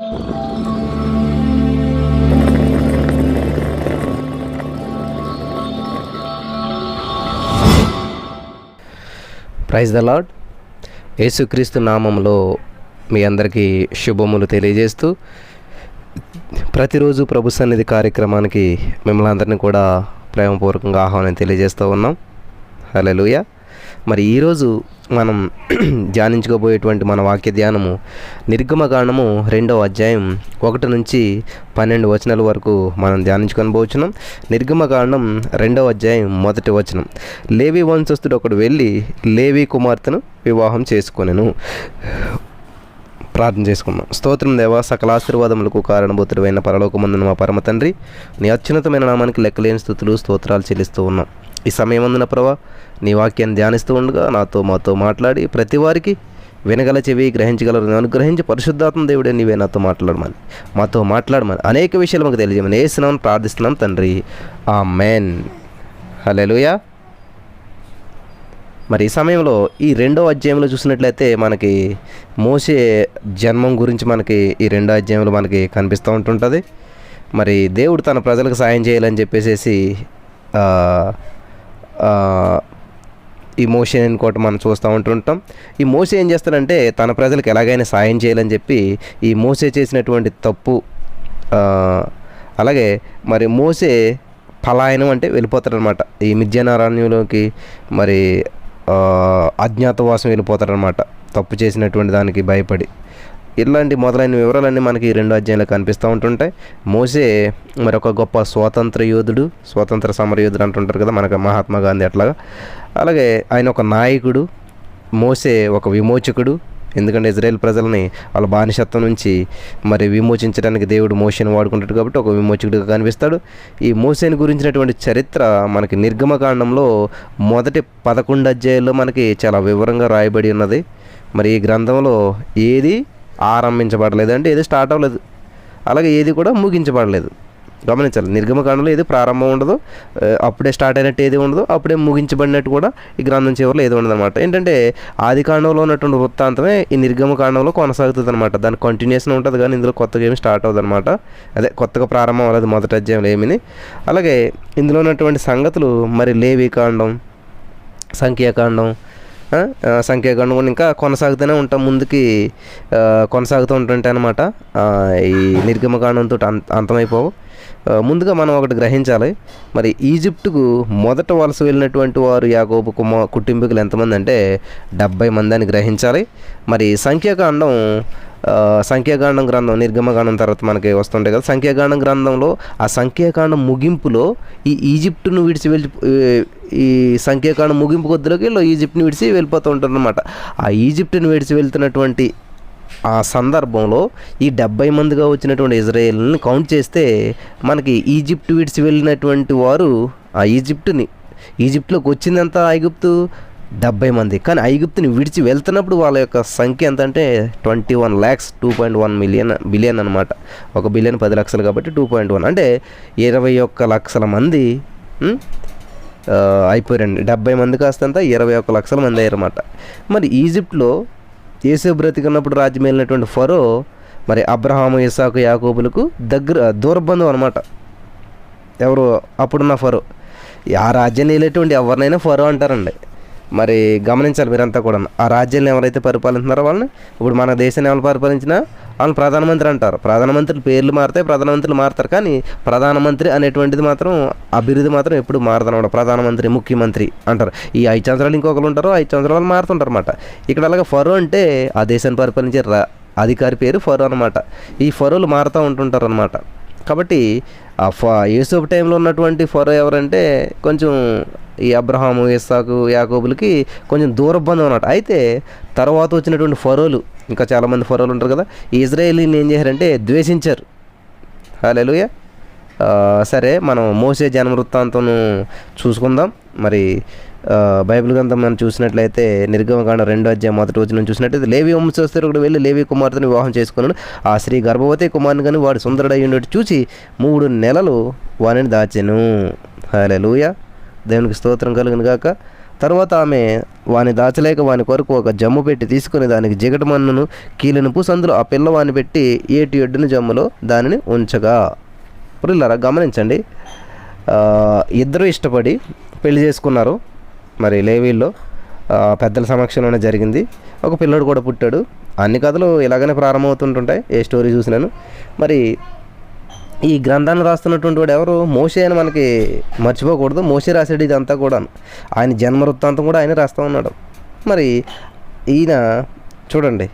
Praise the lord యేసుక్రీస్తు నామంలో మీ అందరికీ శుభములు తెలియజేస్తూ ప్రతిరోజు ప్రభు సన్నిధి కార్యక్రమానికి మిమ్మల్ని అందరినీ కూడా ప్రేమపూర్వకంగా ఆహ్వానం తెలియజేస్తూ ఉన్నాం. హలోయ మరి ఈరోజు మనం ధ్యానించుకోబోయేటువంటి మన వాక్య ధ్యానము నిర్గమకాండము రెండవ అధ్యాయం ఒకటి నుంచి పన్నెండు వచనాల వరకు మనం ధ్యానించుకొని పోవచ్చున్నాం నిర్గమకాండం రెండవ అధ్యాయం మొదటి వచనం. లేవి వంశస్థుడు ఒకడు వెళ్ళి లేవి కుమార్తెను వివాహం చేసుకొనెను. ప్రార్థన చేసుకున్నాం స్తోత్రం దేవా సకల ఆశీర్వాదములకు కారణభూతుడైన పరలోకమందున మా పరమ తండ్రి నీ అత్యున్నతమైన నామానికి లెక్కలేని స్థుతులు స్తోత్రాలు చెల్లిస్తూ ఉన్నాం. ఈ సమయం అందున ప్రభా నీ వాక్యాన్ని ధ్యానిస్తూ ఉండగా నాతో మాతో మాట్లాడి ప్రతి వారికి వినగల చెవి గ్రహించగలరు అనుగ్రహించి పరిశుద్ధాత్మ దేవుడే నీవే నాతో మాట్లాడమని మాతో మాట్లాడమని అనేక విషయాలు మాకు తెలియజేయమని వేసినాం ప్రార్థిస్తున్నాం తండ్రి. ఆ మెన్ హలోయా మరి ఈ సమయంలో ఈ రెండో అధ్యాయంలో చూసినట్లయితే మనకి మోసే జన్మం గురించి మనకి ఈ రెండో అధ్యాయంలో మనకి కనిపిస్తూ ఉంటుంటుంది. మరి దేవుడు తన ప్రజలకు సాయం చేయాలని చెప్పేసి ఈ మోసే ఇంకోటి మనం చూస్తూ ఉంటుంటాం. ఈ మోసే ఏం చేస్తాడంటే తన ప్రజలకు ఎలాగైనా సాయం చేయాలని చెప్పి ఈ మోసే చేసినటువంటి తప్పు అలాగే మరి మోసే పలాయనం అంటే వెళ్ళిపోతాడనమాట. ఈ మిథ్యానారాణ్యంలోకి మరి అజ్ఞాతవాసం వెళ్ళిపోతారనమాట తప్పు చేసినటువంటి దానికి భయపడి. ఇలాంటి మొదలైన వివరాలన్నీ మనకి రెండు అధ్యాయంలో కనిపిస్తూ ఉంటుంటాయి మోసే మరి ఒక గొప్ప స్వాతంత్ర యోధుడు స్వాతంత్ర సమరయోధుడు అంటుంటారు కదా మనకు మహాత్మా గాంధీ అట్లాగా. అలాగే ఆయన ఒక నాయకుడు మోసే ఒక విమోచకుడు. ఎందుకంటే ఇజ్రాయెల్ ప్రజలని వాళ్ళ బానిసత్వం నుంచి మరి విమోచించడానికి దేవుడు మోసేని వాడుకుంటాడు కాబట్టి ఒక విమోచకుడిగా కనిపిస్తాడు. ఈ మోసేని గురించినటువంటి చరిత్ర మనకి నిర్గమకాండంలో మొదటి పదకొండు అధ్యాయుల్లో మనకి చాలా వివరంగా రాయబడి ఉన్నది. మరి ఈ గ్రంథంలో ఏది ఆరంభించబడలేదు అంటే ఏది స్టార్ట్ అవ్వలేదు. అలాగే ఏది కూడా ముగించబడలేదు. గమనించాలి నిర్గమకాండంలో ఏది ప్రారంభం ఉండదు అప్పుడే స్టార్ట్ అయినట్టు ఏది ఉండదు అప్పుడే ముగించబడినట్టు కూడా ఈ గ్రంథం చివరిలో ఏది ఉండదు అనమాట ఏంటంటే ఆది కాండంలో ఉన్నటువంటి వృత్తాంతమే ఈ నిర్గమకాండంలో కొనసాగుతుంది అనమాట దాని కంటిన్యూషన్ ఉంటుంది కానీ ఇందులో కొత్తగా ఏమి స్టార్ట్ అవుతుంది అనమాట అదే కొత్తగా ప్రారంభం అవ్వలేదు మొదటి అధ్యాయంలో ఏమిని. అలాగే ఇందులో ఉన్నటువంటి సంగతులు మరి లేవి కాండం సంఖ్యాకాండం సంఖ్యాగణం ఇంకా కొనసాగుతూనే ఉంటాం ముందుకి. కొనసాగుతూ ఉంటుంటే అనమాట ఈ నిర్గమకాండంతో అంత అంతమైపోవు. ముందుగా మనం ఒకటి గ్రహించాలి. మరి ఈజిప్టుకు మొదట వలస వెళ్ళినటువంటి వారు యాగోబు కుమ కుటుంబీకులు ఎంతమంది అంటే డెబ్బై మంది అని గ్రహించాలి. మరి సంఖ్యాకాండం సంఖ్యాకాండం గ్రంథం నిర్గమకాండం తర్వాత మనకి వస్తుంటాయి కదా. సంఖ్యాకాండం గ్రంథంలో ఆ సంఖ్యాకాండం ముగింపులో ఈ ఈజిప్టును విడిచి వెళ్ళి ఈ సంఖ్యాకాండం ముగింపు కొద్దిలోకి వీళ్ళు ఈజిప్ట్ని విడిచి వెళ్ళిపోతూ ఉంటారు అనమాట ఆ ఈజిప్ట్ని విడిచి వెళ్తున్నటువంటి ఆ సందర్భంలో ఈ డెబ్బై మందిగా వచ్చినటువంటి ఇజ్రాయేల్ని కౌంట్ చేస్తే మనకి ఈజిప్ట్ విడిచి వెళ్ళినటువంటి వారు ఆ ఈజిప్టుని ఈజిప్ట్లోకి వచ్చిందంతా ఐగుప్తు డెబ్బై మంది. కానీ ఐగుప్తుని విడిచి వెళ్తున్నప్పుడు వాళ్ళ యొక్క సంఖ్య ఎంత అంటే twenty one lakhs two point one million billion అనమాట ఒక బిలియన్ పది లక్షలు కాబట్టి టూ పాయింట్ వన్. అంటే ఇరవై ఒక్క లక్షల మంది అయిపోయారండి. డెబ్బై మంది కాస్తంత ఇరవై ఒక్క లక్షల మంది అయ్యారన్నమాట. మరి ఈజిప్ట్లో ఏసే బ్రతికున్నప్పుడు రాజ్యం వెళ్ళినటువంటి ఫరో మరి అబ్రహాము ఇసాకు యాకోబులకు దగ్గర దూరబంధం అనమాట ఎవరు? అప్పుడున్న ఫరో. ఆ రాజ్యాన్ని వెళ్ళేటువంటి ఎవరినైనా ఫరో అంటారండి. మరి గమనించాలి మీరంతా కూడా. ఆ రాజ్యాన్ని ఎవరైతే పరిపాలిస్తున్నారో వాళ్ళని ఇప్పుడు మన దేశాన్ని ఎవరు పరిపాలించినా వాళ్ళని ప్రధానమంత్రి అంటారు. ప్రధానమంత్రి పేర్లు మారితే ప్రధానమంత్రులు మారుతారు. కానీ ప్రధానమంత్రి అనేటువంటిది మాత్రం అభివృద్ధి మాత్రం ఎప్పుడు మారదనమాట. ప్రధానమంత్రి ముఖ్యమంత్రి అంటారు. ఈ ఐదు సంవత్సరాలు ఇంకొకరు ఉంటారు ఐదు సంవత్సరాలు మారుతుంటారు అనమాట ఇక్కడ అలాగే ఫరో అంటే ఆ దేశాన్ని పరిపాలించే రా అధికారి పేరు ఫరో అనమాట ఈ ఫరోలు మారుతూ ఉంటుంటారు అనమాట కాబట్టి ఆ ఫ యూసుఫ్ టైంలో ఉన్నటువంటి ఫరో ఎవరంటే కొంచెం ఈ అబ్రహాము ఇస్సాకు యాకోబులకి కొంచెం దూరబంధం అన్నమాట. అయితే తర్వాత వచ్చినటువంటి ఫరోలు ఇంకా చాలామంది ఫరోలు ఉంటారు కదా ఈ ఇజ్రాయేలీని ఏం చేశారంటే ద్వేషించారు. హలోయ సరే మనం మోసే జన్మ వృత్తాంతం చూసుకుందాం. మరి బైబిల్ గ్రంథం మనం చూసినట్లయితే నిర్గమకాండ రెండో అధ్యాయం మొదటి రోజు నుంచి చూసినట్లయితే లేవి వంశస్థుడు వెళ్ళి లేవి కుమార్తెను వివాహం చేసుకున్నాను ఆ స్త్రీ గర్భవతి కుమారుని కానీ వాడు సుందరుడై చూసి మూడు నెలలు వానిని దాచెను. లూయ దేవునికి స్తోత్రం కలిగిన గాక. తర్వాత ఆమె వాని దాచలేక వాని కొరకు ఒక జమ్ము పెట్టి తీసుకుని దానికి జిగటమన్నును మన్నును పూసందులో ఆ పిల్లవాని పెట్టి ఏటి ఎడ్డుని జమ్ములో దానిని ఉంచగా. పిల్లరా గమనించండి. ఇద్దరు ఇష్టపడి పెళ్ళి చేసుకున్నారు. మరి లేవీల్లో పెద్దల సమక్షంలోనే జరిగింది. ఒక పిల్లడు కూడా పుట్టాడు. అన్ని కథలు ఇలాగనే ప్రారంభమవుతుంటుంటాయి ఏ స్టోరీ చూసినాను. మరి ఈ గ్రంథాన్ని రాస్తున్నటువంటి వాడు ఎవరు? మోషే అని మనకి మర్చిపోకూడదు. మోషే రాసాడు ఇదంతా కూడా ఆయన జన్మ వృత్తాంతం కూడా ఆయన రాస్తూ ఉన్నాడు. మరి ఈయన చూడండి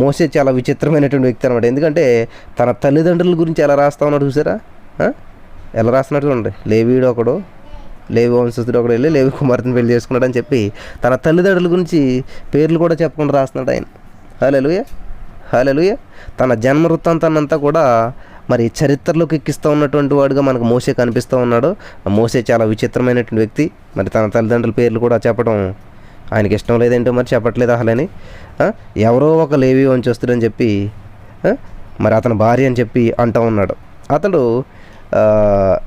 మోసే చాలా విచిత్రమైనటువంటి వ్యక్తి అనమాట ఎందుకంటే తన తల్లిదండ్రుల గురించి ఎలా రాస్తా ఉన్నాడు చూసారా? ఎలా రాస్తున్నట్టు చూడండి. లేవీడు ఒకడు లేవి వంశస్థుడు ఒకడు వెళ్ళి లేవి కుమార్తెను పెళ్ళి చేసుకున్నాడు అని చెప్పి తన తల్లిదండ్రుల గురించి పేర్లు కూడా చెప్పకుండా రాస్తున్నాడు ఆయన. హలెలుయ హలెలుయ తన జన్మ వృత్తాంతాన్నంతా కూడా మరి చరిత్రలోకి ఎక్కిస్తూ ఉన్నటువంటి వాడుగా మనకు మోసే కనిపిస్తూ ఉన్నాడు. ఆ మోసే చాలా విచిత్రమైనటువంటి వ్యక్తి. మరి తన తల్లిదండ్రుల పేర్లు కూడా చెప్పడం ఆయనకి ఇష్టం లేదేంటో మరి చెప్పట్లేదు అసలని. ఎవరో ఒక లేవి వంచొస్తుడని చెప్పి మరి అతని భార్య అని చెప్పి అంటూ ఉన్నాడు. అతడు ఆ,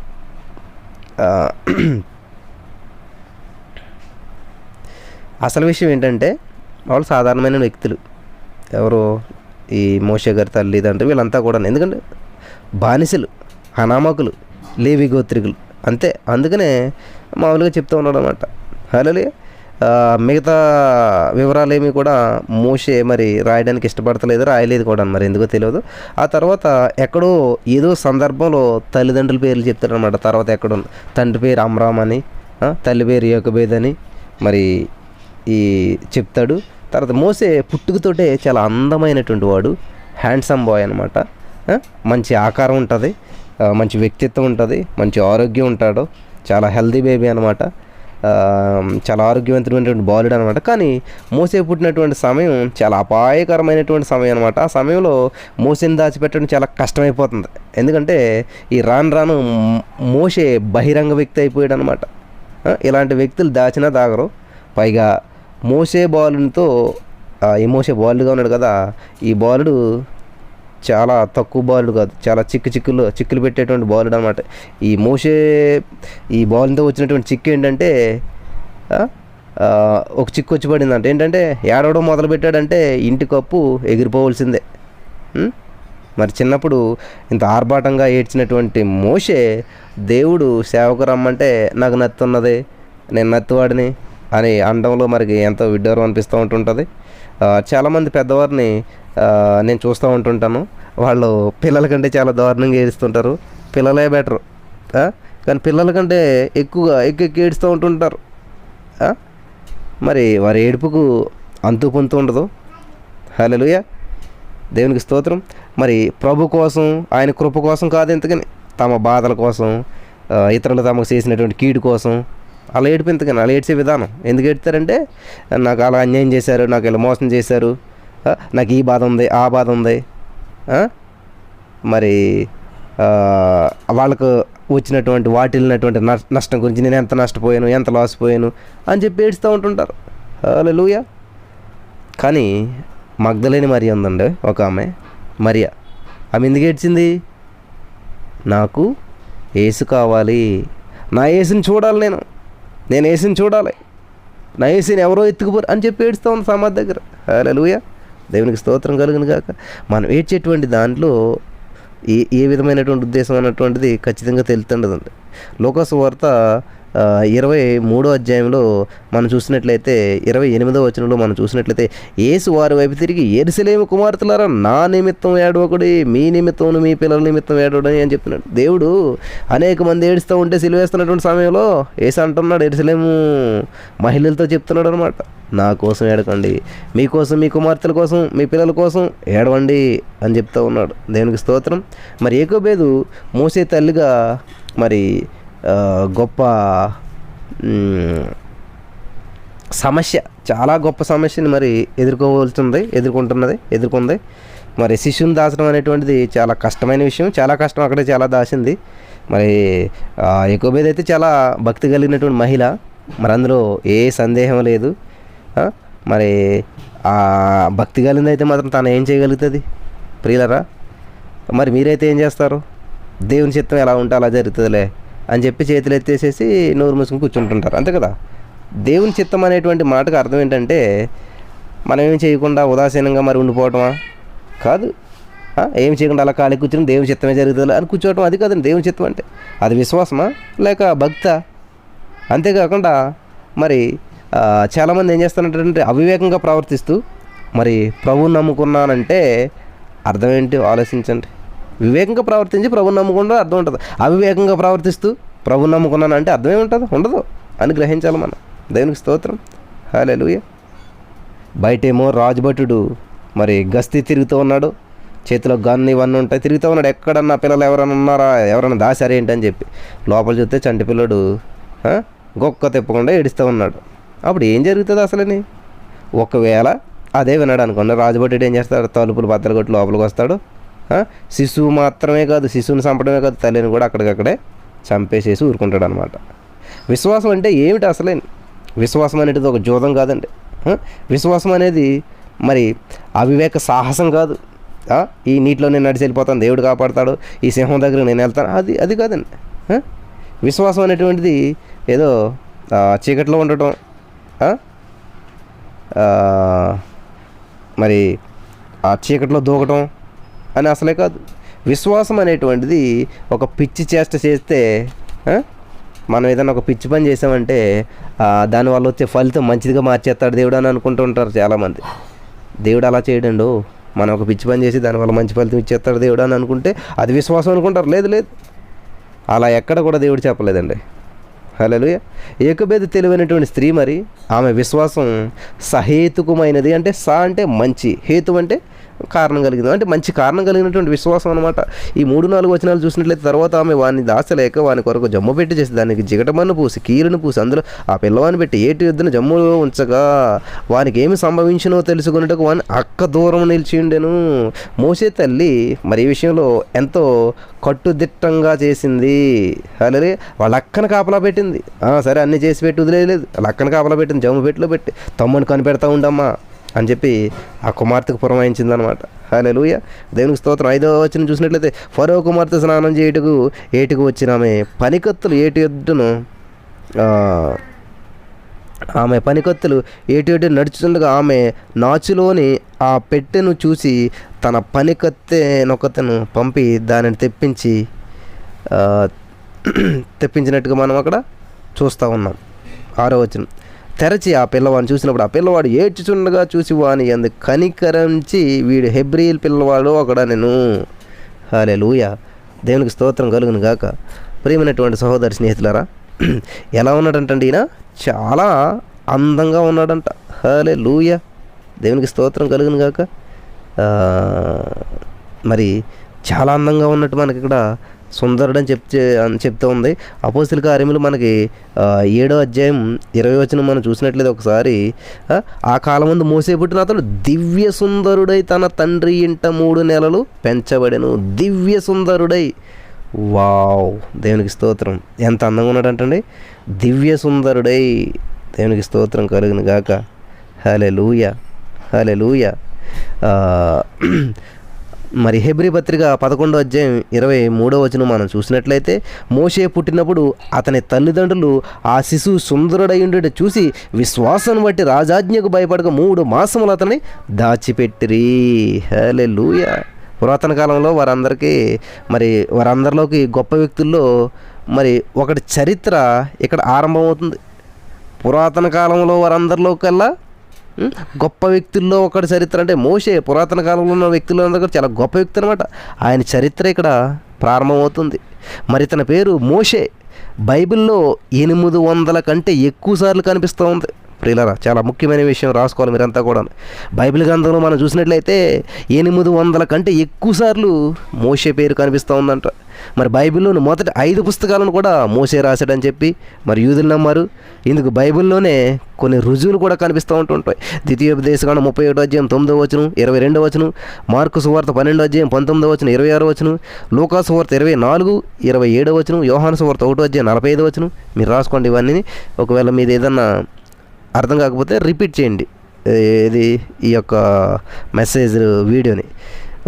ఆ, అసలు విషయం ఏంటంటే వాళ్ళు సాధారణమైన వ్యక్తులు. ఎవరు ఈ మోషే గారి తల్లిదండ్రులు వీళ్ళంతా కూడా ఎందుకంటే బానిసలు అనామకులు లేవి గోత్రికులు. అంతే. అందుకనే మామూలుగా చెప్తూ ఉన్నాడు అనమాట హలో మిగతా వివరాలు కూడా మోషే మరి రాయడానికి ఇష్టపడతలేదు రాయలేదు కూడా మరి ఎందుకో తెలియదు. ఆ తర్వాత ఎక్కడో ఏదో సందర్భంలో తల్లిదండ్రుల పేర్లు చెప్తారనమాట తర్వాత ఎక్కడో తండ్రి పేరు అమ్రామ్ అని తల్లి పేరు యోకబేద్ అని మరి ఈ చెప్తాడు. తర్వాత మోసే పుట్టుకతోటే చాలా అందమైనటువంటి వాడు. హ్యాండ్సమ్ బాయ్ అనమాట మంచి ఆకారం ఉంటుంది. మంచి వ్యక్తిత్వం ఉంటుంది. మంచి ఆరోగ్యం ఉంటాడు. చాలా హెల్దీ బేబీ అనమాట చాలా ఆరోగ్యవంతమైనటువంటి బాలుడు అనమాట కానీ మోసే పుట్టినటువంటి సమయం చాలా అపాయకరమైనటువంటి సమయం అనమాట ఆ సమయంలో మోసేని దాచిపెట్టడం చాలా కష్టమైపోతుంది. ఎందుకంటే ఈ రాను రాను మోసే బహిరంగ వ్యక్తి అయిపోయాడు అనమాట ఇలాంటి వ్యక్తులు దాచినా దాగరు పైగా మోసే బాలునితో ఈ మోసే బాలుడుగా ఉన్నాడు కదా ఈ బాలుడు చాలా తక్కువ బాలుడు కాదు చాలా చిక్కు చిక్కులు చిక్కులు పెట్టేటువంటి బాలుడు అనమాట ఈ మోసే ఈ బాలుతో వచ్చినటువంటి చిక్కు ఏంటంటే ఒక చిక్కు వచ్చి పడిందంట. ఏంటంటే ఏడవడం మొదలు పెట్టాడంటే ఇంటి కప్పు ఎగిరిపోవలసిందే. మరి చిన్నప్పుడు ఇంత ఆర్భాటంగా ఏడ్చినటువంటి మోషే దేవుడు సేవకు రమ్మంటే నాకు నత్తున్నది నేను నత్తువాడిని. అని అనడంలో మనకి ఎంతో విడ్డూరం అనిపిస్తూ ఉంటుంటుంది. చాలామంది పెద్దవారిని నేను చూస్తూ ఉంటుంటాను. వాళ్ళు పిల్లల కంటే చాలా దారుణంగా ఏడుస్తుంటారు. పిల్లలే బెటర్ కానీ పిల్లల కంటే ఎక్కువగా ఎక్కువ ఎక్కువ ఏడుస్తూ ఉంటుంటారు. మరి వారి ఏడుపుకు అంతు పొంతు ఉండదు. హలోయ దేవునికి స్తోత్రం. మరి ప్రభు కోసం ఆయన కృప కోసం కాదు ఎందుకని తమ బాధల కోసం ఇతరులు తమకు చేసినటువంటి కీడు కోసం అలా ఏడిపి ఎందుకని అలా ఏడ్చే విధానం. ఎందుకు ఏడుతారంటే నాకు అలా అన్యాయం చేశారు నాకు ఇలా మోసం చేశారు నాకు ఈ బాధ ఉంది ఆ బాధ ఉంది మరి వాళ్ళకు వచ్చినటువంటి వాటిల్లినటువంటి నష్టం గురించి నేను ఎంత నష్టపోయాను ఎంత లాస్ పోయాను అని చెప్పి ఏడుస్తూ ఉంటుంటారు. లూయా కానీ మగ్ధలేని మరియా ఉందండి ఒక ఆమె మరియా. ఆమె ఎందుకు ఏడ్చింది? నాకు ఏసు కావాలి. నా ఏసుని చూడాలి నేను. నేను ఏసుని చూడాలి. నా వేసిన ఎవరో ఎత్తుకుపోరు అని చెప్పి ఏడుస్తూ ఉంది సమాధి దగ్గర. హలోయ దేవునికి స్తోత్రం కలుగును కాక మనం ఏడ్చేటువంటి దాంట్లో ఏ ఏ విధమైనటువంటి ఉద్దేశం అన్నటువంటిది ఖచ్చితంగా తెలుతుండదండి లోకస్ వార్త ఇరవై మూడో అధ్యాయంలో మనం చూసినట్లయితే ఇరవై ఎనిమిదో వచనంలో మనం చూసినట్లయితే ఏసు వారి వైపు తిరిగి ఎరుసలేము కుమార్తెలారా నా నిమిత్తం ఏడవకుడి మీ నిమిత్తం మీ పిల్లల నిమిత్తం ఏడవడని అని చెప్తున్నాడు దేవుడు అనేక మంది ఏడుస్తూ ఉంటే సిలివేస్తున్నటువంటి సమయంలో ఏసు అంటున్నాడు ఎరుసలేము మహిళలతో చెప్తున్నాడు అనమాట నా కోసం ఏడకండి మీకోసం మీ కుమార్తెల కోసం మీ పిల్లల కోసం ఏడవండి అని చెప్తూ ఉన్నాడు. దేవునికి స్తోత్రం. మరి ఏకోబేదు మోసే తల్లిగా మరి గొప్ప సమస్య చాలా గొప్ప సమస్యని మరి ఎదుర్కోవాల్సింది ఎదుర్కొంటున్నది ఎదుర్కొంది. మరి శిశువుని దాచడం అనేటువంటిది చాలా కష్టమైన విషయం చాలా కష్టం అక్కడే చాలా దాచింది. మరి ఎక్కువ అయితే చాలా భక్తి కలిగినటువంటి మహిళ మరి అందులో ఏ సందేహం లేదు. మరి ఆ భక్తి కలిగింది అయితే మాత్రం తను ఏం చేయగలుగుతుంది? ప్రియులరా మరి మీరైతే ఏం చేస్తారు? దేవుని చిత్తం ఎలా ఉంటే అలా జరుగుతుందిలే. అని చెప్పి చేతులు ఎత్తేసేసి నోరు మూసుకుని కూర్చుంటుంటారు. అంతే కదా? దేవుని చిత్తం అనేటువంటి మాటకు అర్థం ఏంటంటే మనం ఏం చేయకుండా ఉదాసీనంగా మరి ఉండిపోవటమా? కాదు. ఏం చేయకుండా అలా ఖాళీ కూర్చుని దేవుని చిత్తమే జరుగుతుంది? అని కూర్చోవటం అది కాదండి. దేవుని చిత్తం అంటే అది విశ్వాసమా? లేక భక్త? అంతేకాకుండా మరి చాలామంది ఏం చేస్తారంటే అవివేకంగా ప్రవర్తిస్తూ మరి ప్రభువు నమ్ముకున్నానంటే అర్థం ఏంటి? ఆలోచించండి. వివేకంగా ప్రవర్తించి ప్రభు నమ్ముకుంటే అర్థం ఉంటుంది. అవివేకంగా ప్రవర్తిస్తూ ప్రభు నమ్ముకున్నాను అంటే అర్థమే ఉంటుంది ఉండదు. అని గ్రహించాలి మనం. దేవునికి స్తోత్రం. లూయ బయటేమో రాజభటుడు మరి గస్తీ తిరుగుతూ ఉన్నాడు. చేతిలో గన్ ఇవన్నీ ఉంటాయి తిరుగుతూ ఉన్నాడు. ఎక్కడన్నా పిల్లలు ఎవరైనా ఉన్నారా? ఎవరైనా దాశారు ఏంటి అని చెప్పి. లోపల చూస్తే చంటి పిల్లడు గొక్క తిప్పకుండా ఏడుస్తూ ఉన్నాడు. అప్పుడు ఏం జరుగుతుంది అసలని? ఒకవేళ అదే విన్నాడు అనుకోండి రాజభటుడు ఏం చేస్తాడు? తలుపులు బద్దలు కొట్టి లోపలికి వస్తాడు. శిశువు మాత్రమే కాదు శిశువుని చంపడమే కాదు తల్లిని కూడా అక్కడికక్కడే చంపేసేసి ఊరుకుంటాడు అనమాట విశ్వాసం అంటే ఏమిటి అసలే? విశ్వాసం అనేది ఒక జూదం కాదండి. విశ్వాసం అనేది మరి అవివేక సాహసం కాదు. ఈ నీటిలో నేను నడిచి వెళ్ళిపోతాను దేవుడు కాపాడతాడు ఈ సింహం దగ్గర నేను వెళ్తాను అది అది కాదండి. విశ్వాసం అనేటువంటిది ఏదో ఆ, చీకట్లో ఉండటం. మరి ఆ చీకట్లో దూకటం అని అసలే కాదు. విశ్వాసం అనేటువంటిది ఒక పిచ్చి చేష్ట చేస్తే మనం ఏదైనా ఒక పిచ్చి పని చేసామంటే దానివల్ల వచ్చే ఫలితం మంచిదిగా మార్చేస్తాడు దేవుడు అని అనుకుంటూ ఉంటారు చాలామంది. దేవుడు అలా చేయడండు. మనం ఒక పిచ్చి పని చేసి దానివల్ల మంచి ఫలితం ఇచ్చేస్తాడు దేవుడు అని అనుకుంటే అది విశ్వాసం అనుకుంటారు. లేదు లేదు. అలా ఎక్కడ కూడా దేవుడు చెప్పలేదండి. హలో ఏకభేద తెలివైనటువంటి స్త్రీ మరి ఆమె విశ్వాసం సహేతుకమైనది అంటే సా అంటే మంచి. హేతు అంటే కారణం కలిగింది. అంటే మంచి కారణం కలిగినటువంటి విశ్వాసం అనమాట ఈ మూడు నాలుగు వచనాలు చూసినట్లయితే తర్వాత ఆమె వాడిని దాచలేక వాని కొరకు జమ్ము పెట్టి చేసి దానికి జిగటమన్ను పూసి కీలును పూసి అందులో ఆ పిల్లవాని పెట్టి ఏటి యుద్ధను జమ్ములో ఉంచగా వానికి ఏమి సంభవించినో తెలుసుకున్నట్టుకు వాని అక్క దూరం నిలిచి ఉండెను. మోసే తల్లి మరి ఈ విషయంలో ఎంతో కట్టుదిట్టంగా చేసింది. అలాగే వాళ్ళ అక్కను కాపలా పెట్టింది. సరే అన్ని చేసి పెట్టి వదిలేదు వాళ్ళ అక్కను కాపలా పెట్టింది. జమ్ము పెట్టిలో పెట్టి తమ్ముని కనిపెడతా ఉండమ్మా అని చెప్పి ఆ కుమార్తెకు పురమాయించింది అనమాట లూయ దేవునికి స్తోత్రం. ఐదో వచ్చిన చూసినట్లయితే ఫరో కుమార్తె స్నానం చేయుటకు ఏటుకు వచ్చిన ఆమె పనికత్తులు ఏటి ఎద్దును ఆమె పనికత్తులు ఏటి ఎడ్డు నడుచుండగా ఆమె నాచులోని ఆ పెట్టెను చూసి తన పనికత్తెనొకతను పంపి దానిని తెప్పించి తెప్పించినట్టుగా మనం అక్కడ చూస్తూ ఉన్నాం. ఆరో వచ్చిన తెరచి ఆ పిల్లవాడిని చూసినప్పుడు ఆ పిల్లవాడు ఏడ్చుచుండగా చూసి వాని అందు కనికరించి వీడు హెబ్రియల్ పిల్లవాడు ఒకడా నేను. హాలే లూయ దేవునికి స్తోత్రం కలుగును గాక. ప్రియమైనటువంటి సహోదరి స్నేహితులారా ఎలా ఉన్నాడంటండి ఈయన? చాలా అందంగా ఉన్నాడంట. హాలే లూయ దేవునికి స్తోత్రం కలుగును గాక. మరి చాలా అందంగా ఉన్నట్టు మనకి ఇక్కడ సుందరుడు అని చెప్తే అని చెప్తూ ఉంది. అపోజిల్ కార్యములు మనకి ఏడో అధ్యాయం ఇరవై వచ్చిన మనం చూసినట్లయితే ఒకసారి ఆ, ఆ కాలం ముందు మోసే పుట్టిన అతడు దివ్య సుందరుడై తన తండ్రి ఇంట మూడు నెలలు పెంచబడెను. దివ్య సుందరుడై. వావ్! దేవునికి స్తోత్రం. ఎంత అందంగా ఉన్నాడంటండి. దివ్య సుందరుడై దేవునికి స్తోత్రం కలుగును గాక. హలే లూయ హలే లూయ మరి హెబ్రి పత్రిక పదకొండో అధ్యాయం ఇరవై మూడో వచనం మనం చూసినట్లయితే మోషే పుట్టినప్పుడు అతని తల్లిదండ్రులు ఆ శిశువు సుందరుడయుండుట చూసి విశ్వాసం బట్టి రాజాజ్ఞకు భయపడక మూడు మాసములు అతన్ని దాచిపెట్టిరి. హలే పురాతన కాలంలో వారందరికీ మరి వారందరిలోకి గొప్ప వ్యక్తుల్లో మరి ఒకటి చరిత్ర ఇక్కడ ఆరంభమవుతుంది. పురాతన కాలంలో వారందరిలో కల్లా గొప్ప వ్యక్తుల్లో ఒకటి చరిత్ర అంటే మోషే పురాతన కాలంలో ఉన్న వ్యక్తులు అందరూ కూడా చాలా గొప్ప వ్యక్తి అనమాట ఆయన చరిత్ర ఇక్కడ ప్రారంభమవుతుంది. మరి తన పేరు మోషే. బైబిల్లో ఎనిమిది వందల కంటే ఎక్కువ సార్లు కనిపిస్తూ ఉంది. ప్రియులరా చాలా ముఖ్యమైన విషయం రాసుకోవాలి మీరంతా కూడా. బైబిల్ గ్రంథంలో మనం చూసినట్లయితే ఎనిమిది వందల కంటే ఎక్కువ సార్లు పేరు కనిపిస్తూ ఉందంట. మరి బైబిల్లోని మొదటి ఐదు పుస్తకాలను కూడా మోసే రాశాడని చెప్పి మరి యూదులు నమ్మారు. ఇందుకు బైబిల్లోనే కొన్ని రుజువులు కూడా కనిపిస్తూ ఉంటుంటాయి. ద్వితీయోపదేశకాండం ముప్పై ఒకటో అధ్యాయం తొమ్మిదో వచనం ఇరవై రెండో వచనం మార్కు సువార్త పన్నెండో అధ్యాయం పంతొమ్మిదో వచనం ఇరవై ఆరో వచనం లోకా సువార్త ఇరవై నాలుగు ఇరవై ఏడో వచనం యోహాను సువార్త ఒకటో అధ్యాయం నలభై ఐదో వచనం. మీరు రాసుకోండి ఇవన్నీ ఒకవేళ మీది ఏదన్నా అర్థం కాకపోతే రిపీట్ చేయండి. ఇది ఈ యొక్క మెసేజ్ వీడియోని.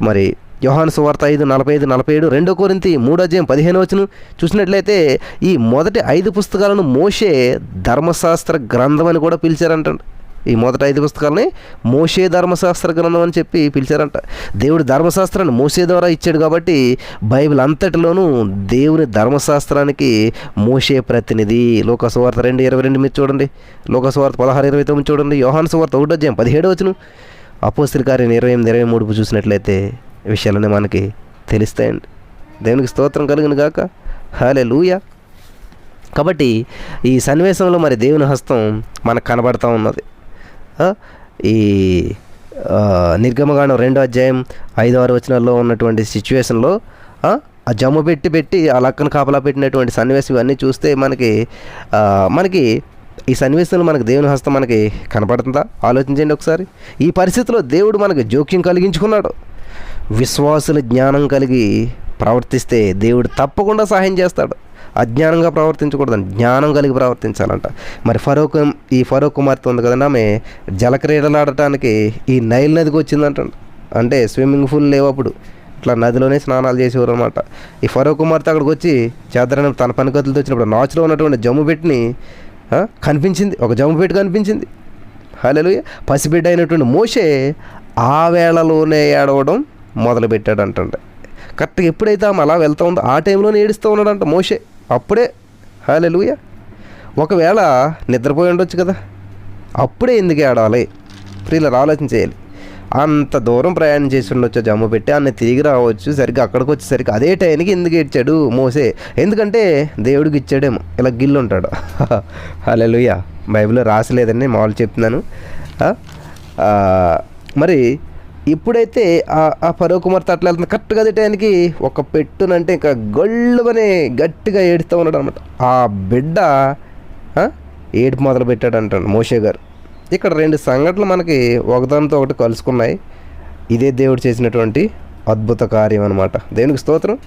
మరి యోహాను సువార్త ఐదు నలభై ఐదు నలభై ఏడు రెండో కోరింతి మూడో అధ్యాయం పదిహేను వచ్చును చూసినట్లయితే ఈ మొదటి ఐదు పుస్తకాలను మోషే ధర్మశాస్త్ర గ్రంథం అని కూడా పిలిచారంటండి ఈ మొదటి ఐదు పుస్తకాలని మోషే ధర్మశాస్త్ర గ్రంథం అని చెప్పి పిలిచారంట. దేవుడు ధర్మశాస్త్రాన్ని మోసే ద్వారా ఇచ్చాడు కాబట్టి బైబిల్ అంతటిలోనూ దేవుని ధర్మశాస్త్రానికి మోసే ప్రతినిధి. లోకసువార్త రెండు ఇరవై రెండు మీరు చూడండి. లోకసువార్త పదహారు ఇరవై తొమ్మిది చూడండి. యోహాన్ సువార్త ఒకటో అధ్యాయం పదిహేడు వచ్చును అపోస్తుల కార్యం ఇరవై ఎనిమిది ఇరవై మూడు చూసినట్లయితే విషయాలన్నీ మనకి తెలుస్తాయండి. దేవునికి స్తోత్రం కలిగిన గాక. హాలే లూయా కాబట్టి ఈ సన్నివేశంలో మరి దేవుని హస్తం మనకు కనబడతా ఉన్నది. ఈ నిర్గమగానం రెండో అధ్యాయం ఐదో ఆరు వచనాల్లో ఉన్నటువంటి సిచ్యువేషన్లో ఆ జమ్ము పెట్టి పెట్టి ఆ లక్కను కాపలా పెట్టినటువంటి సన్నివేశం ఇవన్నీ చూస్తే మనకి మనకి ఈ సన్నివేశంలో మనకి దేవుని హస్తం మనకి కనపడుతుందా? ఆలోచించండి ఒకసారి. ఈ పరిస్థితిలో దేవుడు మనకి జోక్యం కలిగించుకున్నాడు. విశ్వాసుల జ్ఞానం కలిగి ప్రవర్తిస్తే దేవుడు తప్పకుండా సహాయం చేస్తాడు. అజ్ఞానంగా ప్రవర్తించకూడదండి. జ్ఞానం కలిగి ప్రవర్తించాలంట. మరి ఫరో ఈ ఫరో కుమార్తె ఉంది కదండి ఆమె జలక్రీడలాడటానికి ఈ నైల్ నదికి వచ్చిందంట. అంటే స్విమ్మింగ్ పూల్ లేవు అప్పుడు. ఇట్లా నదిలోనే స్నానాలు చేసేవారు అనమాట ఈ ఫరో కుమార్తె అక్కడికి వచ్చి చేద్దరని తన పనికత్తులతో వచ్చినప్పుడు నాచులో ఉన్నటువంటి జమ్ము పెట్టిని కనిపించింది. ఒక జమ్ము పెట్టి కనిపించింది. హలో పసిబిడ్డ అయినటువంటి మోషే ఆ వేళలోనే ఏడవడం మొదలుపెట్టాడు కరెక్ట్గా ఎప్పుడైతే ఆమె అలా వెళ్తూ ఉందో ఆ టైంలోనే ఏడుస్తూ ఉన్నాడంట మోషే. అప్పుడే హాలెలుయ ఒకవేళ నిద్రపోయి ఉండొచ్చు కదా. అప్పుడే ఎందుకు ఏడవాలి ప్రియులు ఆలోచన చేయాలి. అంత దూరం ప్రయాణం చేసి ఉండొచ్చు జమ్ము పెట్టి అన్న తిరిగి రావచ్చు సరిగ్గా అక్కడికి వచ్చేసరికి అదే టైంకి ఎందుకు ఇచ్చాడు మోసే? ఎందుకంటే దేవుడికి ఇచ్చాడేమో. ఇలా గిల్లు ఉంటాడు. హలోయ బైబిల్లో రాసలేదని మామూలు చెప్తున్నాను. మరి ఇప్పుడైతే ఆ- ఆ పరో కుమార్తె అట్లా వెళ్తుంది కరెక్ట్గా అదే టైంకి ఒక పెట్టునంటే ఇంకా గొళ్ళుమని గట్టిగా ఏడుస్తూ ఉన్నాడు అనమాట ఆ బిడ్డ ఏడుపు మొదలు పెట్టాడు అంటాడు మోషే గారు. ఇక్కడ రెండు సంఘటనలు మనకి ఒకదానితో ఒకటి కలుసుకున్నాయి. ఇదే దేవుడు చేసినటువంటి అద్భుత కార్యం అనమాట దేవునికి స్తోత్రం.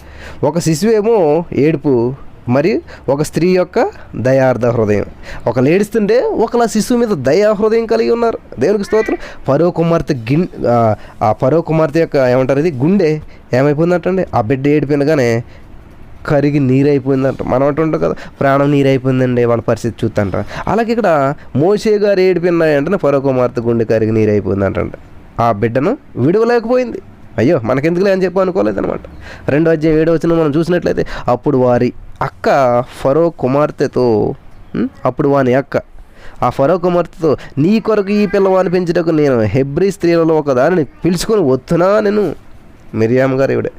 ఒక శిశువేమో ఏడుపు మరి ఒక స్త్రీ యొక్క దయార్థ హృదయం. ఒక లేడిస్తుంటే ఒకలా శిశువు మీద దయా హృదయం కలిగి ఉన్నారు. దేవునికి స్తోత్రం. పరో కుమార్తె గిన్ ఆ, పరో కుమార్తె యొక్క ఏమంటారు ఇది? గుండె ఏమైపోయిందంటండి. ఆ బిడ్డ ఏడిపోయినగానే కరిగి నీరైపోయిందంట. మనం అంటుంటాం కదా ప్రాణం నీరైపోయిందండి వాళ్ళ పరిస్థితి చూస్తుంట అలాగే ఇక్కడ మోసే గారు ఏడిపోయినాయంటే పరో కుమార్తె గుండె కరిగి నీరైపోయిందంట ఆ బిడ్డను విడవలేకపోయింది. అయ్యో మనకెందుకులే అని చెప్పి అనుకోలేదనమాట రెండో అధ్యాయం ఏడో వచ్చిన మనం చూసినట్లయితే అప్పుడు వారి అక్క ఫరో కుమార్తెతో అప్పుడు వాని అక్క ఆ ఫరో కుమార్తెతో నీ కొరకు ఈ పిల్లవాని పెంచుటకు నేను హెబ్రి స్త్రీలలో ఒక దానిని పిలుచుకొని వద్దునా నేను. మిరియామ్ గారు ఇవిడే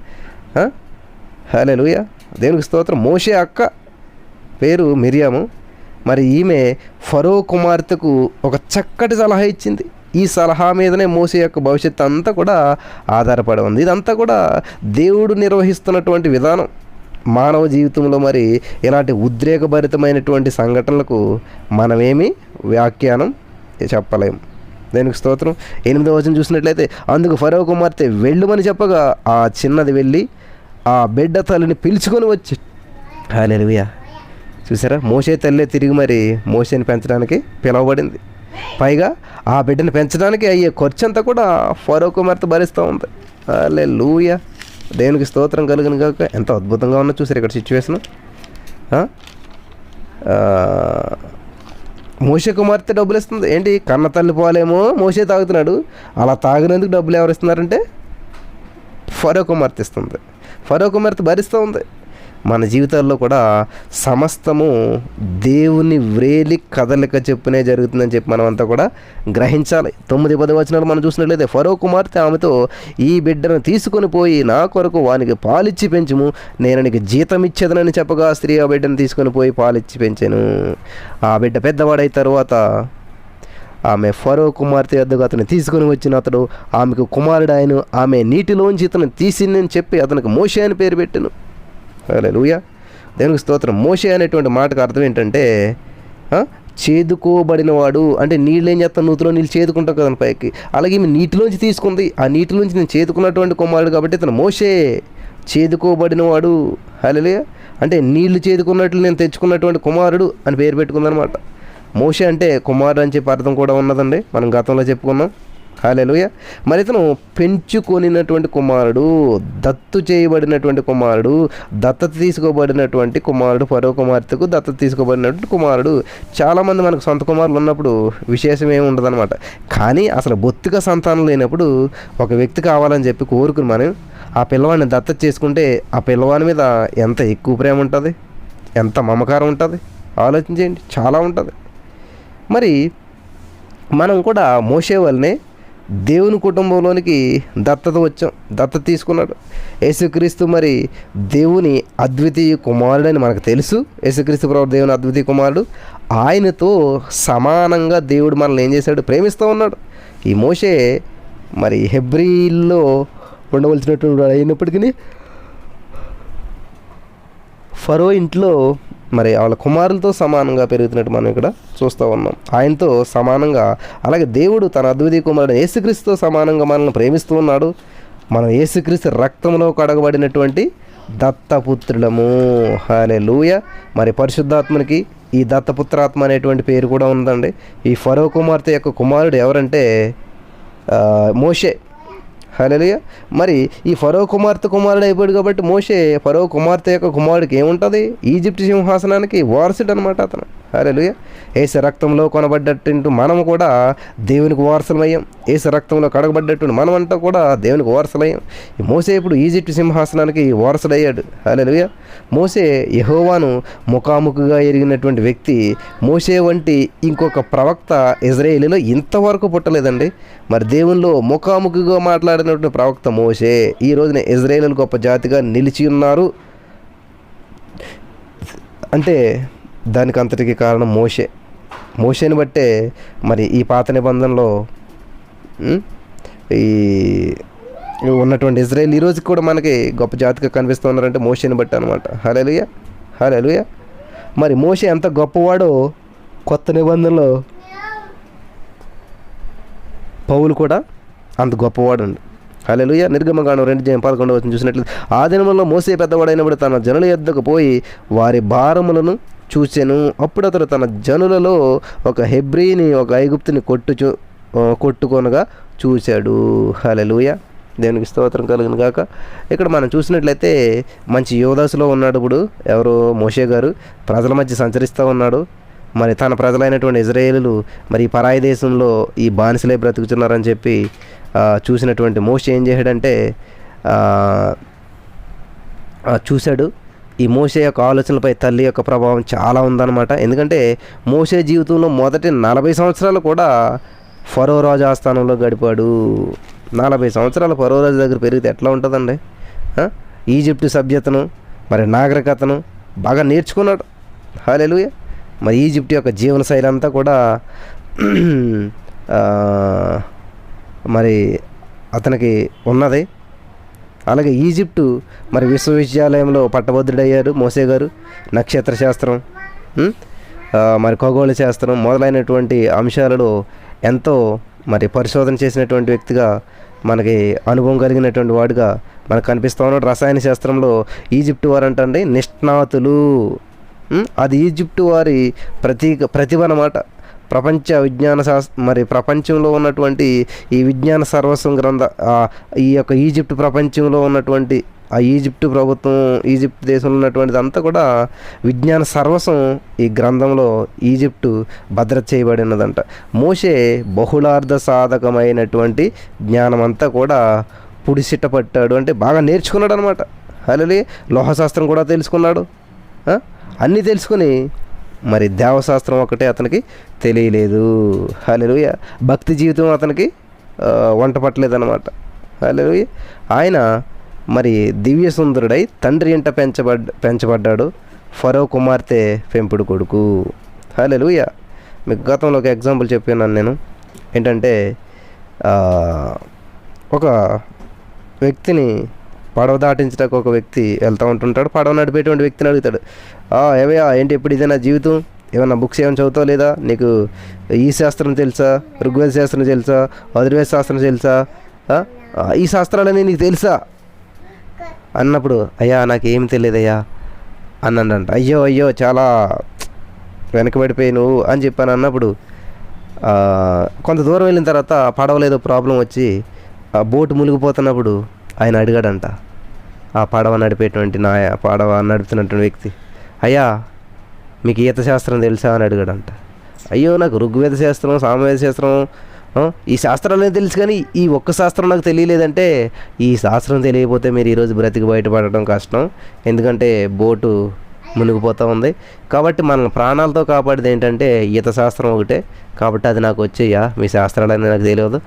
హలే లూయ దేవునికి స్తోత్రం. మోషే అక్క పేరు మిరియాము. మరి ఈమె ఫరో కుమార్తెకు ఒక చక్కటి సలహా ఇచ్చింది. ఈ సలహా మీదనే మోసే యొక్క భవిష్యత్తు అంతా కూడా ఆధారపడి ఉంది. ఇదంతా కూడా దేవుడు నిర్వహిస్తున్నటువంటి విధానం. మానవ జీవితంలో మరి ఇలాంటి ఉద్రేకభరితమైనటువంటి సంఘటనలకు మనమేమి వ్యాఖ్యానం చెప్పలేము దేనికి స్తోత్రం. ఎనిమిదో వచనం చూసినట్లయితే అందుకు ఫరో కుమార్తె వెళ్ళుమని చెప్పగా ఆ చిన్నది వెళ్ళి ఆ బిడ్డ తల్లిని పిలుచుకొని వచ్చి హాలేలుయా చూసారా? మోసే తల్లే తిరిగి మరి మోసేని పెంచడానికి పిలువబడింది. పైగా ఆ బిడ్డను పెంచడానికి అయ్యే ఖర్చు అంతా కూడా ఫరో కుమార్తె భరిస్తూ ఉంది. అలే లూయా దేవునికి స్తోత్రం కలిగిన కాక ఎంత అద్భుతంగా ఉన్నా చూసారు ఇక్కడ సిచ్యువేషన్ మోసే కుమార్తె డబ్బులు ఇస్తుంది. ఏంటి? కన్న తల్లి పోలేమో మోసే తాగుతున్నాడు. అలా తాగినందుకు డబ్బులు ఎవరు ఇస్తున్నారంటే? ఫరో కుమార్తె ఇస్తుంది. ఫరో కుమార్తె భరిస్తూ ఉంది మన జీవితాల్లో కూడా సమస్తము దేవుని వ్రేలి కదలిక చెప్పునే జరుగుతుందని చెప్పి మనం అంతా కూడా గ్రహించాలి. తొమ్మిది పది వచనాలు మనం చూసినట్లయితే ఫరో కుమార్తె ఆమెతో ఈ బిడ్డను తీసుకొని పోయి నా కొరకు వానికి పాలిచ్చి పెంచుము. నేను నీకు జీతం ఇచ్చేదనని చెప్పగా స్త్రీ ఆ బిడ్డను తీసుకొని పోయి పాలిచ్చి పెంచాను. ఆ బిడ్డ పెద్దవాడైన తర్వాత ఆమె ఫరో కుమార్తె వద్దకు అతను తీసుకొని వచ్చిన అతడు ఆమెకు కుమారుడు ఆయన. ఆమె నీటిలోంచి ఇతను తీసిందని చెప్పి అతనికి మోషే అని పేరు పెట్టాను. లూయా దేవునికి స్తోత్రం. మోషే అనేటువంటి మాటకు అర్థం ఏంటంటే చేదుకోబడినవాడు అంటే నీళ్ళు ఏం చేస్తాను నూతిలో నీళ్ళు చేదుకుంటావు కదా పైకి. అలాగే ఈమె నీటిలోంచి తీసుకుంది. ఆ నీటిలోంచి నేను చేదుకున్నటువంటి కుమారుడు కాబట్టి ఇతను మోషే. చేదుకోబడినవాడు. హలే అంటే నీళ్ళు చేదుకున్నట్లు నేను తెచ్చుకున్నటువంటి కుమారుడు అని పేరు పెట్టుకుందనమాట మోషే అంటే కుమారుడు అని చెప్పి అర్థం కూడా ఉన్నదండి. మనం గతంలో చెప్పుకున్నాం. హాలేలుయ. మరి ఇతను పెంచుకొనినటువంటి కుమారుడు దత్తు చేయబడినటువంటి కుమారుడు దత్తత తీసుకోబడినటువంటి కుమారుడు పరో కుమార్తెకు దత్తత తీసుకోబడినటువంటి కుమారుడు. చాలామంది మనకు సొంత కుమారులు ఉన్నప్పుడు విశేషం ఏమి ఉండదన్నమాట. కానీ అసలు బొత్తిగా సంతానం లేనప్పుడు ఒక వ్యక్తి కావాలని చెప్పి కోరుకుని మనం ఆ పిల్లవాడిని దత్తత చేసుకుంటే ఆ పిల్లవాడి మీద ఎంత ఎక్కువ ప్రేమ ఉంటుంది? ఎంత మమకారం ఉంటుంది? ఆలోచించేయండి చాలా ఉంటుంది. మరి మనం కూడా మోసే వాళ్ళనే దేవుని కుటుంబంలోనికి దత్తత వచ్చాం. దత్తత తీసుకున్నాడు. యేసుక్రీస్తు మరి దేవుని అద్వితీయ కుమారుడని మనకు తెలుసు. యేసుక్రీస్తు ప్రభు దేవుని అద్వితీయ కుమారుడు. ఆయనతో సమానంగా దేవుడు మనల్ని ఏం చేశాడు? ప్రేమిస్తూ ఉన్నాడు. ఈ మోషే మరి హెబ్రిల్లో ఉండవలసినటువంటి అయినప్పటికీ ఫరో ఇంట్లో మరి వాళ్ళ కుమారులతో సమానంగా పెరుగుతున్నట్టు మనం ఇక్కడ చూస్తూ ఉన్నాం. ఆయనతో సమానంగా అలాగే దేవుడు తన అద్వితీయ కుమారుడు యేసుక్రీస్తుతో సమానంగా మనల్ని ప్రేమిస్తూ ఉన్నాడు. మనం యేసుక్రీస్తు రక్తంలో కడగబడినటువంటి దత్తపుత్రులము. అనే లూయ మరి పరిశుద్ధాత్మనికి ఈ దత్తపుత్రాత్మ అనేటువంటి పేరు కూడా ఉందండి. ఈ ఫరో కుమార్తె యొక్క కుమారుడు ఎవరంటే మోషే. హలోయ మరి ఈ ఫరో కుమార్తె కుమారుడు అయిపోయాడు కాబట్టి మోషే ఫరో కుమార్తె యొక్క కుమారుడికి ఏముంటుంది? ఈజిప్ట్ సింహాసనానికి వారసుడు అనమాట అతను. హలోయ ఏసు రక్తంలో కొనబడ్డట్టు మనము కూడా దేవునికి వారసులమయ్యాం. ఏసు రక్తంలో కడగబడ్డట్టు మనం అంతా కూడా దేవునికి వారసులయ్యాం మోసే ఇప్పుడు ఈజిప్ట్ సింహాసనానికి వారసుడయ్యాడు. హలోయ మోసే యహోవాను ముఖాముఖిగా ఎరిగినటువంటి వ్యక్తి. మోసే వంటి ఇంకొక ప్రవక్త ఇజ్రాయేలీలో ఇంతవరకు పుట్టలేదండి. మరి దేవునిలో ముఖాముఖిగా మాట్లాడినటువంటి ప్రవక్త మోసే ఈ రోజున ఇజ్రాయేలు గొప్ప జాతిగా నిలిచి ఉన్నారు. అంటే దానికి అంతటికి కారణం మోషే. మోషేని బట్టే మరి ఈ పాత నిబంధనలో ఈ ఉన్నటువంటి ఇజ్రాయెల్ ఈ రోజుకి కూడా మనకి గొప్ప జాతిగా కనిపిస్తూ ఉన్నారంటే మోషేని బట్టి అనమాట హలేలుయ హలేలుయ మరి మోషే ఎంత గొప్పవాడో కొత్త నిబంధనలో పౌలు కూడా అంత గొప్పవాడు అండి హల్లెలూయ. నిర్గమగానం రెండు జయం పదకొండు వచ్చిన చూసినట్లు ఆ దినంలో మోసే పెద్దవాడైనప్పుడు తన జనుల యొద్దకు పోయి వారి భారములను చూచెను. అప్పుడు అతడు తన జనులలో ఒక హెబ్రీని ఒక ఐగుప్తుని కొట్టుచు కొట్టుకొనగా చూశాడు హలెలుయ దేవునికి స్తోత్రం కలిగిన కాక ఇక్కడ మనం చూసినట్లయితే మంచి యోధాసులో ఉన్నాడు ఇప్పుడు. ఎవరు మోషే గారు. ప్రజల మధ్య సంచరిస్తూ ఉన్నాడు. మరి తన ప్రజలైనటువంటి ఇజ్రాయేలు మరి పరాయి దేశంలో ఈ బానిసలే బ్రతుకుతున్నారని చెప్పి చూసినటువంటి మోషే ఏం చేశాడంటే చూశాడు. ఈ మోసే యొక్క ఆలోచనలపై తల్లి యొక్క ప్రభావం చాలా ఉందన్నమాట. ఎందుకంటే మోసే జీవితంలో మొదటి నలభై సంవత్సరాలు కూడా ఫరో రాజు ఆస్థానంలో గడిపాడు. నలభై సంవత్సరాలు ఫరో రాజు దగ్గర పెరిగితే ఎట్లా ఉంటుందండి? ఈజిప్ట్ ఈజిప్టు సభ్యతను మరి నాగరికతను బాగా నేర్చుకున్నాడు. హాలెలుయ మరి ఈజిప్ట్ యొక్క జీవనశైలి అంతా కూడా మరి అతనికి ఉన్నది. అలాగే ఈజిప్టు మరి విశ్వవిద్యాలయంలో పట్టభద్రుడయ్యారు మోసే గారు నక్షత్ర శాస్త్రం మరి ఖగోళ శాస్త్రం మొదలైనటువంటి అంశాలలో ఎంతో మరి పరిశోధన చేసినటువంటి వ్యక్తిగా మనకి అనుభవం కలిగినటువంటి వాడుగా మనకు కనిపిస్తూ ఉన్నాడు. రసాయన శాస్త్రంలో ఈజిప్టు వారు అంటండి నిష్ణాతులు. అది ఈజిప్టు వారి ప్రతీక ప్రతిభ అన్నమాట. ప్రపంచ విజ్ఞాన శాస్త్ర మరి ప్రపంచంలో ఉన్నటువంటి ఈ విజ్ఞాన సర్వస్వం గ్రంథ ఈ యొక్క ఈజిప్ట్ ప్రపంచంలో ఉన్నటువంటి ఆ ఈజిప్ట్ ప్రభుత్వం ఈజిప్ట్ దేశంలో ఉన్నటువంటిది అంతా కూడా విజ్ఞాన సర్వస్వం ఈ గ్రంథంలో ఈజిప్టు భద్రత చేయబడి ఉన్నదంట మోషే బహుళార్థ సాధకమైనటువంటి జ్ఞానం అంతా కూడా పుడిసిట్ట పట్టాడు అంటే బాగా నేర్చుకున్నాడు అనమాట అలలి లోహశాస్త్రం కూడా తెలుసుకున్నాడు. అన్నీ తెలుసుకుని మరి దేవశాస్త్రం ఒకటే అతనికి తెలియలేదు. హల్లెలూయ. భక్తి జీవితం అతనికి వంట పట్టలేదన్నమాట. హల్లెలూయ. ఆయన మరి దివ్య సుందరుడై తండ్రి ఇంట పెంచబడ్ పెంచబడ్డాడు. ఫరో కుమార్తె పెంపుడు కొడుకు. హల్లెలూయ. మీకు గతంలో ఒక ఎగ్జాంపుల్ చెప్పాను నేను. ఏంటంటే ఒక వ్యక్తిని పడవ దాటించడానికి ఒక వ్యక్తి వెళ్తూ ఉంటుంటాడు. పడవ నడిపేటువంటి వ్యక్తిని అడుగుతాడు. ఏవయ్యా ఏంటి ఇప్పుడు ఇదే నా జీవితం? ఏమన్నా బుక్స్ ఏమైనా చదువుతావు లేదా? నీకు ఈ శాస్త్రం తెలుసా? ఋగ్వేద శాస్త్రం తెలుసా? అదుర్వేద శాస్త్రం తెలుసా? ఈ శాస్త్రాలన్నీ నీకు తెలుసా? అన్నప్పుడు అయ్యా నాకేం తెలియదయ్యా? అన్నాడంట. అయ్యో అయ్యో చాలా వెనకబడిపోయి నువ్వు అని చెప్పాను అన్నప్పుడు కొంత దూరం వెళ్ళిన తర్వాత పడవలేదో ప్రాబ్లం వచ్చి ఆ బోటు మునిగిపోతున్నప్పుడు ఆయన అడిగాడంట. ఆ పడవ నడిపేటువంటి నా పడవ నడుపుతున్నటువంటి వ్యక్తి అయ్యా మీకు ఈత శాస్త్రం తెలుసా అని అడిగాడంట. అయ్యో నాకు ఋగ్వేద శాస్త్రం సామవేద శాస్త్రం ఈ శాస్త్రాలనే తెలుసు కానీ ఈ ఒక్క శాస్త్రం నాకు తెలియలేదంటే ఈ శాస్త్రం తెలియకపోతే మీరు ఈరోజు బ్రతికి బయటపడటం కష్టం. ఎందుకంటే బోటు మునిగిపోతూ ఉంది. కాబట్టి మన ప్రాణాలతో కాపాడేది ఏంటంటే ఈత శాస్త్రం ఒకటే. కాబట్టి అది నాకు వచ్చేయ్యా మీ శాస్త్రాలనే నాకు తెలియదు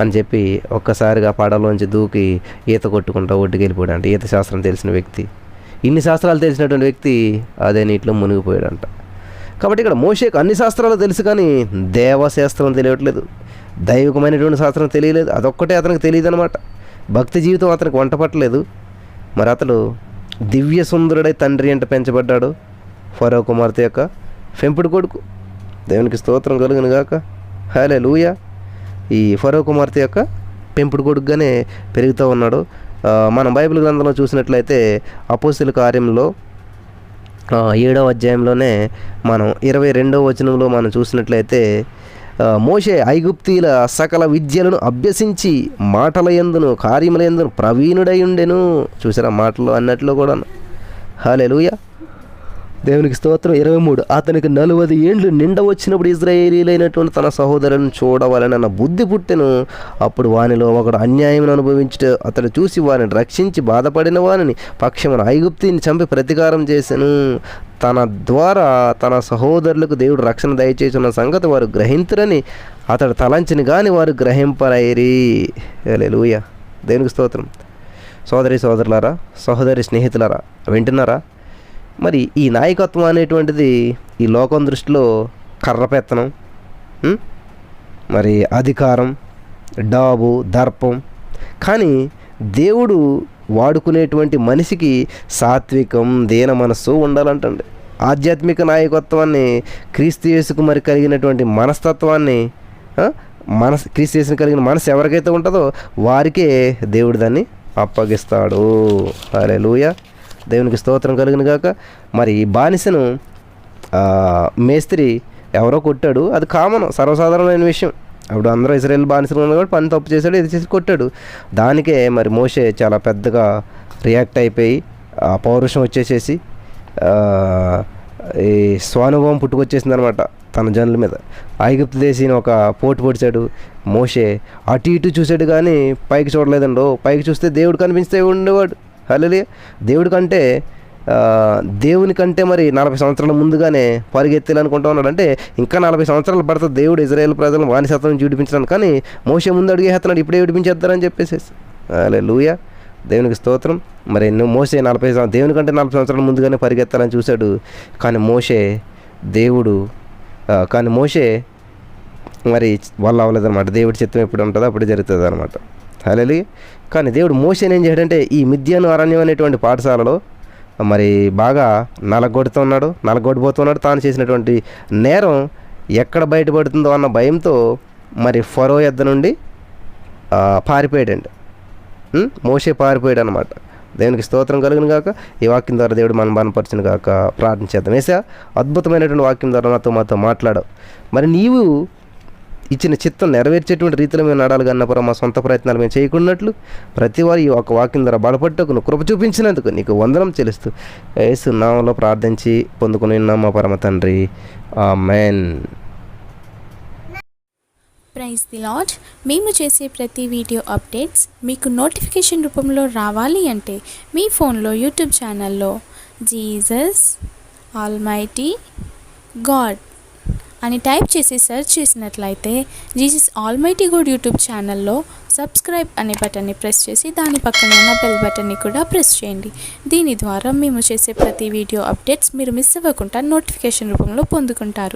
అని చెప్పి ఒక్కసారిగా పడవలోంచి దూకి ఈత కొట్టుకుంటూ ఒడ్డుకెళ్ళిపోయాడు అంటే ఈత శాస్త్రం తెలిసిన వ్యక్తి. ఇన్ని శాస్త్రాలు తెలిసినటువంటి వ్యక్తి అదే నీటిలో మునిగిపోయాడంట. కాబట్టి ఇక్కడ మోషేకు అన్ని శాస్త్రాలు తెలుసు కానీ దేవశాస్త్రం తెలియట్లేదు. దైవికమైనటువంటి శాస్త్రం తెలియలేదు. అదొక్కటే అతనికి తెలియదు అనమాట భక్తి జీవితం అతనికి వంట పట్టలేదు. మరి అతడు దివ్య సుందరుడై తండ్రి అంటే పెంచబడ్డాడు ఫరో కుమార్తె యొక్క పెంపుడు కొడుకు. దేవునికి స్తోత్రం కలుగును గాక. హలే లూయ ఈ ఫరో కుమార్తె యొక్క పెంపుడు కొడుకుగానే పెరుగుతూ ఉన్నాడు. మనం బైబిల్ గ్రంథంలో చూసినట్లయితే అపోస్తుల కార్యంలో ఏడవ అధ్యాయంలోనే మనం ఇరవై రెండవ వచనంలో మనం చూసినట్లయితే మోషే ఐగుప్తీల సకల విద్యలను అభ్యసించి మాటల ఎందును కార్యముల ఎందును ప్రవీణుడై ఉండెను. చూసారా మాటలు అన్నట్లో కూడా హాలెలూయా దేవునికి స్తోత్రం. ఇరవై మూడు. అతనికి నలువది ఏండ్లు నిండ వచ్చినప్పుడు ఇజ్రాయేలీలైనటువంటి తన సహోదరులను చూడవలనన్న బుద్ధి పుట్టెను. అప్పుడు వానిలో ఒకడు అన్యాయం అనుభవించుట అతడు చూసి వారిని రక్షించి బాధపడిన వారిని పక్షమున ఐగుప్తిని చంపి ప్రతీకారం చేశాను తన ద్వారా తన సహోదరులకు దేవుడు రక్షణ దయచేసిన సంగతి వారు గ్రహింతురని అతడు తలంచిని కానీ వారు గ్రహింపరైరి. లూయ దేవునికి స్తోత్రం. సోదరి సోదరులారా సహోదరి స్నేహితులారా వింటున్నారా? మరి ఈ నాయకత్వం అనేటువంటిది ఈ లోకం దృష్టిలో కర్రపెత్తనం మరి అధికారం డాబు దర్పం. కానీ దేవుడు వాడుకునేటువంటి మనిషికి సాత్వికం దీన మనస్సు ఉండాలంటండి. ఆధ్యాత్మిక నాయకత్వాన్ని క్రీస్తు యేసుకు మరి కలిగినటువంటి మనస్తత్వాన్ని ఆ, మనస్ క్రీస్తు కలిగిన మనసు ఎవరికైతే ఉంటుందో వారికే దేవుడు దాన్ని అప్పగిస్తాడు. అరే దేవునికి స్తోత్రం కలిగిన గాక. మరి ఈ బానిసను మేస్త్రి ఎవరో కొట్టాడు. అది కామన్ సర్వసాధారణమైన విషయం. అప్పుడు అందరూ ఇస్రాయల్ బానిసలు ఉన్నారు కాబట్టి పని తప్పు చేశాడు ఇది చేసి కొట్టాడు. దానికే మరి మోషే చాలా పెద్దగా రియాక్ట్ అయిపోయి ఆ పౌరుషం వచ్చేసేసి ఈ స్వానుభవం పుట్టుకొచ్చేసింది అనమాట తన జనుల మీద. ఐగుప్తు దేశీని ఒక పోటు పొడిచాడు మోషే. అటు ఇటు చూసాడు కానీ పైకి చూడలేదండో. పైకి చూస్తే దేవుడు కనిపిస్తే ఉండేవాడు. హలో దేవుడి కంటే దేవుని కంటే మరి నలభై సంవత్సరాల ముందుగానే పరిగెత్తాలనుకుంటా ఉన్నాడు అంటే ఇంకా నలభై సంవత్సరాలు పడుతుంది దేవుడు ఇజ్రాయేల్ ప్రజలను వానిసత్వం నుంచి విడిపించడానికి కానీ మోసే ముందు అడిగేస్తున్నాడు ఇప్పుడే విడిపించేద్దారని చెప్పేసి అలే లూయా దేవునికి స్తోత్రం. మరి నువ్వు మోసే నలభై దేవుని కంటే నలభై సంవత్సరాల ముందుగానే పరిగెత్తాలని చూశాడు. కానీ మోసే దేవుడు కానీ మోసే మరి వాళ్ళు అవ్వలేదన్నమాట. దేవుడి చిత్తం ఎప్పుడు ఉంటుందో అప్పుడు జరుగుతుంది అనమాట హలలి కానీ దేవుడు మోసేని ఏం చేయడంటే ఈ మిథ్యాను అరణ్యం అనేటువంటి పాఠశాలలో మరి బాగా నలగొడుతున్నాడు నలగొడిపోతున్నాడు తాను చేసినటువంటి నేరం ఎక్కడ బయటపడుతుందో అన్న భయంతో మరి ఫరో ఎద్ద నుండి పారిపోయాడండి మోసే పారిపోయాడు అనమాట దేవునికి స్తోత్రం కలుగును గాక. ఈ వాక్యం ద్వారా దేవుడు మనం బలపరచును గాక ప్రార్థన చేద్దాం. వేసా అద్భుతమైనటువంటి వాక్యం ద్వారా నాతో మాతో మాట్లాడవు. మరి నీవు ఇచ్చిన చిత్తం నెరవేర్చేటువంటి రీతిలో మేము నడాలి కన్నపురం మా సొంత ప్రయత్నాలు మేము చేయకున్నట్లు ప్రతి వారు ఈ ఒక వాక్యం ద్వారా బలపట్టుకు నువ్వు కృప చూపించినందుకు నీకు వందనం చెల్లిస్తూ యేసు నామంలో ప్రార్థించి పొందుకుని ఉన్నాం మా పరమ తండ్రి. ఆ మెన్ ప్రైజ్ ది లాడ్ మేము చేసే ప్రతి వీడియో అప్డేట్స్ మీకు నోటిఫికేషన్ రూపంలో రావాలి అంటే మీ ఫోన్లో యూట్యూబ్ ఛానల్లో జీసస్ ఆల్మైటీ గాడ్ అని టైప్ చేసి సెర్చ్ చేసినట్లయితే జీసస్ ఆల్మైటీ గుడ్ యూట్యూబ్ ఛానల్లో సబ్స్క్రైబ్ అనే బటన్ని ప్రెస్ చేసి దాని పక్కన ఉన్న బెల్ బటన్ని కూడా ప్రెస్ చేయండి. దీని ద్వారా మేము చేసే ప్రతి వీడియో అప్డేట్స్ మీరు మిస్ అవ్వకుండా నోటిఫికేషన్ రూపంలో పొందుకుంటారు.